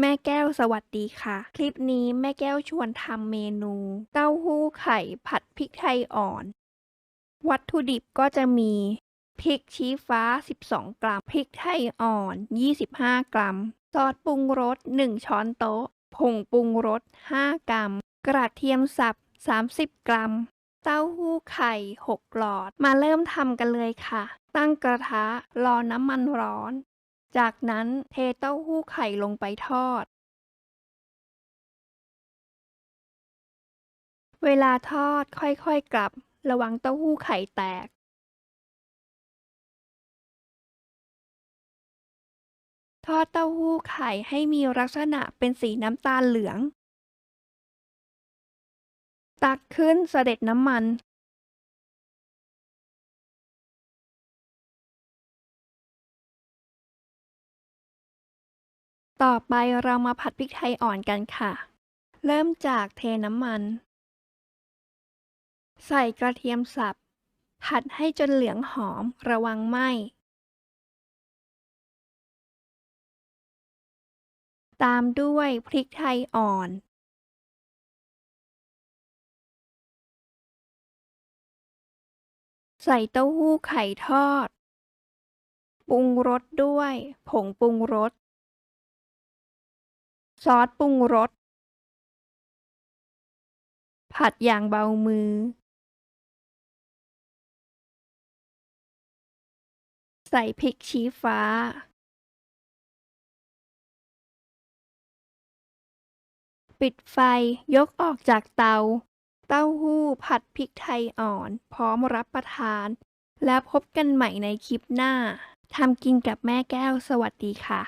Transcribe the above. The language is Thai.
แม่แก้วสวัสดีค่ะ คลิปนี้แม่แก้วชวนทำเมนู เต้าหู้ไข่ผัดพริกไทยอ่อน วัตถุดิบก็จะมี พริกชี้ฟ้า 12 กรัม พริกไทยอ่อน 25 กรัม ซอสปรุงรส 1 ช้อนโต๊ะ ผงปรุงรส 5 กรัม กระเทียมสับ 30 กรัม เต้าหู้ไข่ 6 หลอด มาเริ่มทำกันเลยค่ะ ตั้งกระทะ รอน้ำมันร้อน จากนั้นเทเต้าหู้ไข่ลงไปทอด เวลาทอดค่อยๆกลับ ระวังเต้าหู้ไข่แตก ทอดเต้าหู้ไข่ให้มีลักษณะเป็นสีน้ำตาลเหลือง ตักขึ้นเสด็จน้ำมัน ต่อไปเรามาผัดพริกไทยอ่อนกันค่ะ เริ่มจากเทน้ำมัน ใส่กระเทียมสับ ผัดให้จนเหลืองหอมระวังไหม้ตามด้วยพริกไทยอ่อน ใส่เต้าหู้ไข่ทอด ปรุงรสด้วย ผงปรุงรส ซอสปรุงรส ผัดอย่างเบามือ ใส่พริกชี้ฟ้า ปิดไฟยกออกจากเตา เต้าหู้ผัดพริกไทยอ่อน พร้อมรับประทาน แล้วพบกันใหม่ในคลิปหน้าทำกินกับแม่แก้วสวัสดีค่ะ